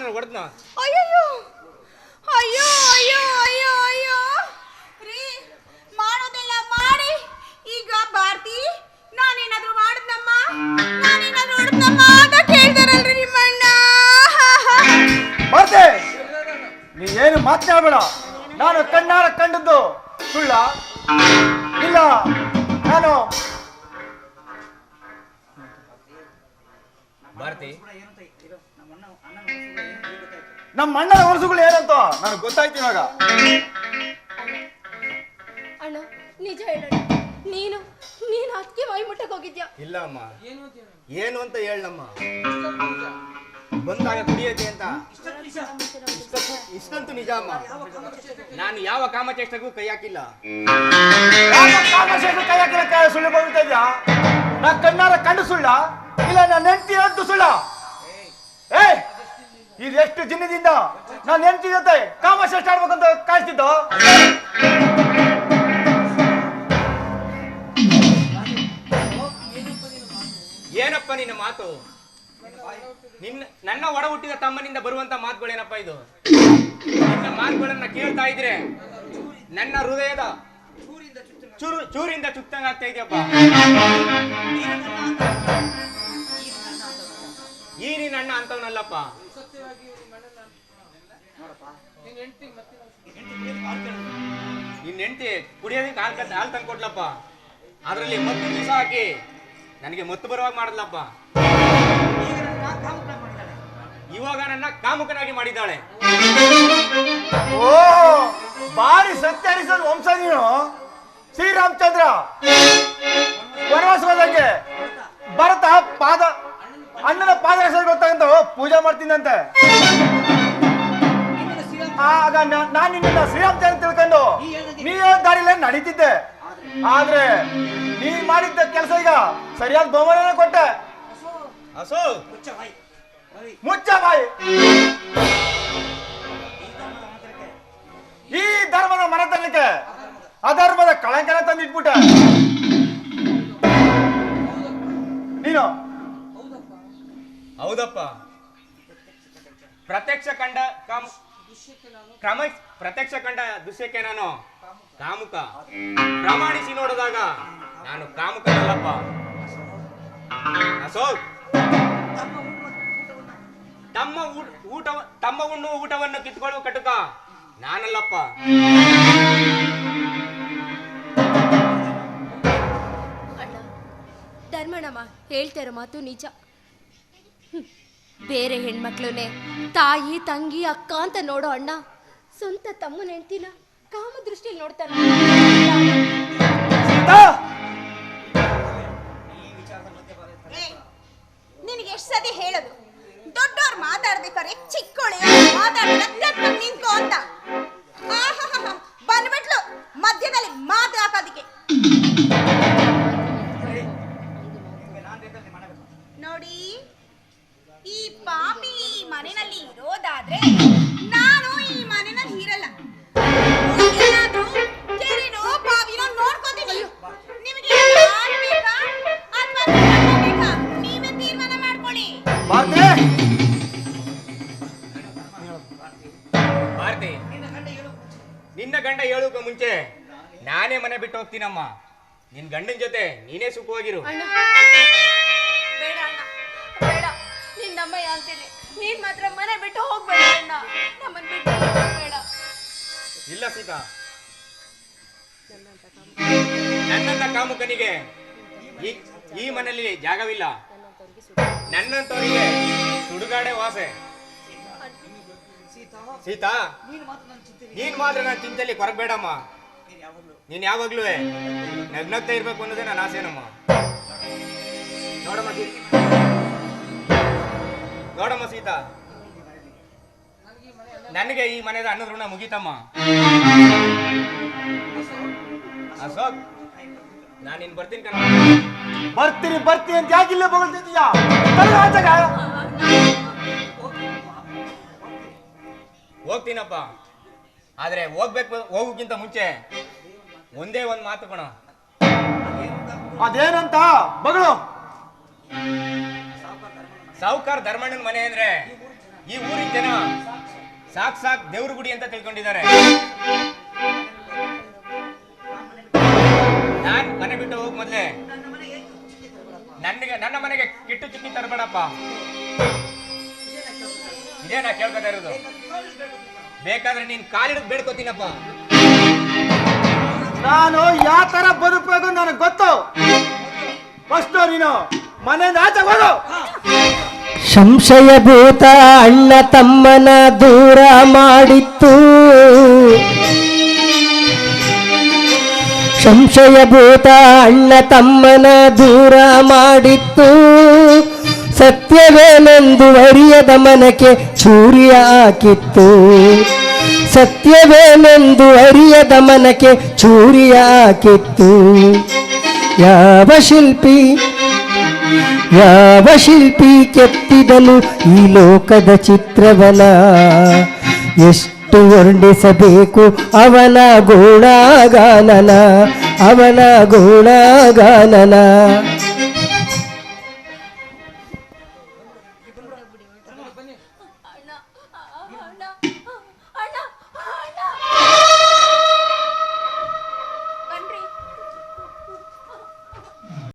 ನಾನೇನಾದ್ರು ಹೊಡೆದ್ನ? ಅಯ್ಯಯ್ಯೋ! ಅಯ್ಯೋ ಅಯ್ಯೋ ಅಯ್ಯೋ ಅಯ್ಯೋ! ರೀ ಮಾಡೋದೆಲ್ಲ ಮಾಡಿ. ಈಗ ಭಾರತಿ ನಾನೇನಾದ್ರೂ ಮಾಡಿದ್ನಮ್ಮ? ನಾನೇನಾದ್ರೂ ಹೊಡೆದ್ನಮ್ಮ ಅಂತ ಕೇಳ್ತಾರಲ್ರಿ ನಿಮ್ಮಣ್ಣ. ಬರ್ತೆ ನೀ ಏನು ಮಾತನಾಡಬೇಡ ನಾನು ಕಣ್ಣಾರ ಕಂಡದ್ದು ಸುಳ್ಳ. ಇಲ್ಲ ನಾನು ಭಾರತಿ ನಮ್ಮ ಅಣ್ಣನ ಹೊರಸುಗಳು ಏನಂತ ನನಗೆ ಗೊತ್ತಾಯ್ತು ಇವಾಗ. ಅಣ್ಣ ನಿಜ ಹೇಳಣ್ಣ. ನೀನು ನೀನು ಅದಕ್ಕೆ ಮೈ ಮುಟ್ಟಕ್ಕೆ ಹೋಗಿದ್ಯಾ ಇಲ್ಲ ಅಮ್ಮ ಏನು ಅಂತ ಹೇಳಮ್ಮ. ಬಂದಾಗ ಕುಡಿಯೋಕೆ ಅಂತ. ಇಷ್ಟಕ್ಕೂ- ಇಷ್ಟಂತೂ ನಿಜ ಅಮ್ಮ. ನಾನು ಯಾವ ಕಾಮಚೇಷ್ಟಕ್ಕೂ ಕೈ ಹಾಕಿಲ್ಲ. ಕಾಮಚೇಷ್ಟ ಕೈ ಹಾಕಿಲ್ಲ ಕೈ ಸುಳ್ಳು ಹೋಗ್ತಾ ಇದ್ಯಾ? ನಾ ಕಣ್ಣಾರ ಕಂಡು ಸುಳ್ಳ ಇಲ್ಲ ನನ್ನ ಹೆಂಡತಿ ಅಂತ ಸುಳ್ಳ. ಏ ಇದೆಷ್ಟು ದಿನದಿಂದ ನಾನು ಹೆಂಡತಿ ಜೊತೆ ಕಾಮಶೇಷ ಆಡ್ಬೇಕಂತ ಕಾಯ್ತಿದ್ದು ಏನಪ್ಪ ನಿನ್ನ ಮಾತು? ನಿನ್ನ, ನನ್ನ ಒಡ ಹುಟ್ಟಿದ ತಮ್ಮನಿಂದ ಬರುವಂತ ಮಾತುಗಳೇನಪ್ಪ ಇದು? ನಿನ್ನ ಮಾತುಗಳನ್ನ ಕೇಳ್ತಾ ಇದ್ರೆ ನನ್ನ ಹೃದಯದ ಚೂರು, ಚೂರಿಂದ ಚುಕ್ತಂಗ ಆಗ್ತಾ ಇದೆಯಪ್ಪ. ಈ ನಿನ್ನ ಅಣ್ಣ ಅಂತವನಲ್ಲಪ್ಪ. ನಿನ್ನ ಹೆಂಡತಿ ಕುಡಿಯೋದಕ್ಕೆ ಹಾಲು ಕಟ್ಟ ಹಾಲು ತಂದು ಕೊಡ್ಲಪ್ಪ ಅದರಲ್ಲಿ ಮತ್ತು ದಿವಸ ಹಾಕಿ. ನನಗೆ ಮತ್ತು ಬರುವಾಗ ಮಾಡಲಪ್ಪ ಇವಾಗ ನನ್ನ ಕಾಮುಕನಾಗಿ ಮಾಡಿದ್ದಾಳೆ. ಓ ಬಾರಿ ಸತ್ಯ ಅನಿಸೋದು ವಂಶ ನೀನು. ಶ್ರೀರಾಮಚಂದ್ರ. ವನವಾಸ ಹೋದಂಗೆ ಭರತ ಪಾದ ಅಣ್ಣನ ಪಾದ ಗೊತ್ತಾಗಂತ? ಪೂಜೆ ಮಾಡ್ತೀನಂತೆ. ಆಗ ನಾನು ನಾನ್ ನಿನ್ನ ಅಂತ ತಿಳ್ಕೊಂಡು ನೀ ದಾರಿಲೇ ನಡೀತಿದ್ದೆ. ಆದ್ರೆ ನೀ ಮಾಡಿದ್ದ ಕೆಲಸ ಈಗ ಸರಿಯಾದ ಬಹುಮಾನ ಕೊಟ್ಟೆ. ಅಸೋ. ಮುಚ್ಚ ಬಾಯಿ. ಈ ಧರ್ಮದ ಮನೆತನಕ್ಕೆ ಅಧರ್ಮದ ಕಳಂಕನ ತಂದಿಟ್ಬಿಟ್ಟ. ಹೌದಪ್ಪ. ಪ್ರತ್ಯಕ್ಷ ಕಂಡ ಕಾಮ ಕ್ರಮ ಪ್ರತ್ಯಕ್ಷ ಕಂಡ ದುಶ್ಯಕ್ಕೆ ನಾನು ಕಾಮುಕ. ಪ್ರಮಾಣಿಸಿ ನೋಡಿದಾಗ ನಾನು ಕಾಮುಕನಲ್ಲಪ್ಪ. ಅಸೋ ತಮ್ಮ ಊಟ ತಮ್ಮ ಉಣ್ಣು ಊಟವನ್ನು ಕಿತ್ಕೊಳ್ಳುವ ಕಟುಕ ನಾನಲ್ಲಪ್ಪ. ಧರ್ಮಣ್ಣಮ್ಮ ಹೇಳ್ತಾ ಮಾತು ನಿಜ. ಬೇರೆ ಹೆಣ್ಮಕ್ಳುನೆ ತಾಯಿ ತಂಗಿ ಅಕ್ಕ ಅಂತ ನೋಡೋ ಅಣ್ಣ ಸ್ವಂತ ತಮ್ಮನ ಹೆಂಡ್ತಿನ ಕಾಮ ದೃಷ್ಟಿಯಲ್ಲಿ ನೋಡ್ತಾನೆ ನಿನಗೆ ಎಷ್ಟು ಸತಿ ಹೇಳೋದು? ದೊಡ್ಡವ್ರು ಮಾತಾಡ್ಬೇಕಾದ್ರೆ ನಾನು ಈ ಮನೆಯಲ್ಲಿ ಇರಲ್ಲ ಏನಾದ್ರೂ ಕೆರೆನೋ ಬಾವಿನೋ ನೋಡ್ಕೋತೀನಿ. ನಿಮಗೆ ನಾನ್ ಬೇಕಾ? ಅಥವಾ ನನ್ನ ಬೇಕಾ? ನೀವೇ ತೀರ್ಮಾನ ಮಾಡ್ಕೊಳ್ಳಿ. ಭಾರತಿ! ಭಾರತಿ ನಿನ್ನ ಗಂಡ ಹೇಳೋಕೆ ಮುಂಚೆ ನಾನೇ ಮನೆ ಬಿಟ್ಟು ಹೋಗ್ತೀನಮ್ಮ. ನಿನ್ ಗಂಡನ ಜೊತೆ ನೀನೇ ಸುಖವಾಗಿರು. ಬೇಡ ಅಣ್ಣ ಬೇಡ. ನಿನ್ನಮ್ಮಯ್ಯ ಅಂತೀನಿ ನೀನ್ ಮಾತ್ರ ಮನೆ ಬಿಟ್ಟು ಹೋಗ್ಬೇಡ ಅಣ್ಣ. ನಮ್ಮನ್ ಬಿಟ್ಟು ಹೋಗ್ಬೇಡ. ಇಲ್ಲ ಸೀತಾ. ನನ್ನಂತ ಕಾಮುಕನಿಗೆ ಈ ಮನೆಯಲ್ಲಿ ಜಾಗವಿಲ್ಲ. ನನ್ನಂತವರಿಗೆ ಸುಡುಗಾಡೆ ವಾಸೆ. ಸೀತಾ, ನೀನ್ ಮಾತ್ರ ನನ್ನ ಚಿಂತೆಯಲ್ಲಿ ಕೊರಗಬೇಡಮ್ಮ. ನೀನ್ ಯಾವಾಗ್ಲೂ ನಗ್ನಗ್ತಾ ಇರ್ಬೇಕು ಅನ್ನೋದೇ ನನ್ನ ಆಸೆನಮ್ಮ. ನೋಡಮ್ಮ ನೋಡಮ್ಮ ಸೀತಾ. ನನಗೆ ಈ ಮನೆದ ಅನ್ನದ ಋಣ ಮುಗೀತಮ್ಮ. ಅಶೋಕ್ ನಾನು ಇನ್ ಬರ್ತೀನಿ ಕಣ. ಬರ್ತೀನಿ ಬರ್ತೀನಿ ಅಂತ ಯಾಕಿಲ್ಲ ಆಚೆಗೆ. ಹೋಗ್ತೀನಪ್ಪ. ಆದ್ರೆ ಹೋಗ್ಬೇಕು ಹೋಗೋಕ್ಕಿಂತ ಮುಂಚೆ ಒಂದೇ ಒಂದು ಮಾತು ಕಣ. ಅದೇನಂತ? ಬಗಳು. ಸಾವುಕಾರ ಧರ್ಮಣ್ಣನ ಮನೆ ಅಂದ್ರೆ ಈ ಊರಿನ ಜನ ಸಾಕ್ ಸಾಕ್ ದೇವ್ರ ಗುಡಿ ಅಂತ ತಿಳ್ಕೊಂಡಿದ್ದಾರೆ. ನಾನ್ ಮನೆ ಬಿಟ್ಟು ಹೋಗ್ ಮೊದ್ಲೆ? ನನಗೆ ನನ್ನ ಮನೆಗೆ ಕಿಟ್ಟು ಚುಕ್ಕಿ ತರಬೇಡಪ್ಪ. ಇದೇ ನಾ ಕೇಳ್ಕೊತಾ ಇರೋದು. ಬೇಕಾದ್ರೆ ನೀನ್ ಕಾಲಿಡ್ ಬೇಡ್ಕೋತೀನಪ್ಪ. ನಾನು ಯಾವ ತರ ಬದುಕಬೇಕು ನನಗೆ ಗೊತ್ತು? ಫಸ್ಟ್ ನೀನು ಮನೆಯಿಂದ ಆಚೆ ಹೋಗು. ಸಂಶಯಭೂತ ಅಣ್ಣ ತಮ್ಮನ ದೂರ ಮಾಡಿತ್ತು. ಸಂಶಯಭೂತ ಅಣ್ಣ ತಮ್ಮನ ದೂರ ಮಾಡಿತ್ತು. ಸತ್ಯವೇನೆಂದು ಅರಿಯದ ಮನಕ್ಕೆ ಚೂರಿ ಹಾಕಿತ್ತು. ಸತ್ಯವೇನೆಂದು ಅರಿಯದ ಮನಕ್ಕೆ ಚೂರಿ ಹಾಕಿತ್ತು. ಯಾವ ಶಿಲ್ಪಿ ಯಾವ ಶಿಲ್ಪಿ ಕೆತ್ತಿದಲು ಈ ಲೋಕದ ಚಿತ್ರವನ? ಎಷ್ಟು ವರ್ಣಿಸಬೇಕು ಅವನ ಗುಣಗಾನನ ಅವನ ಗುಣಗಾನನ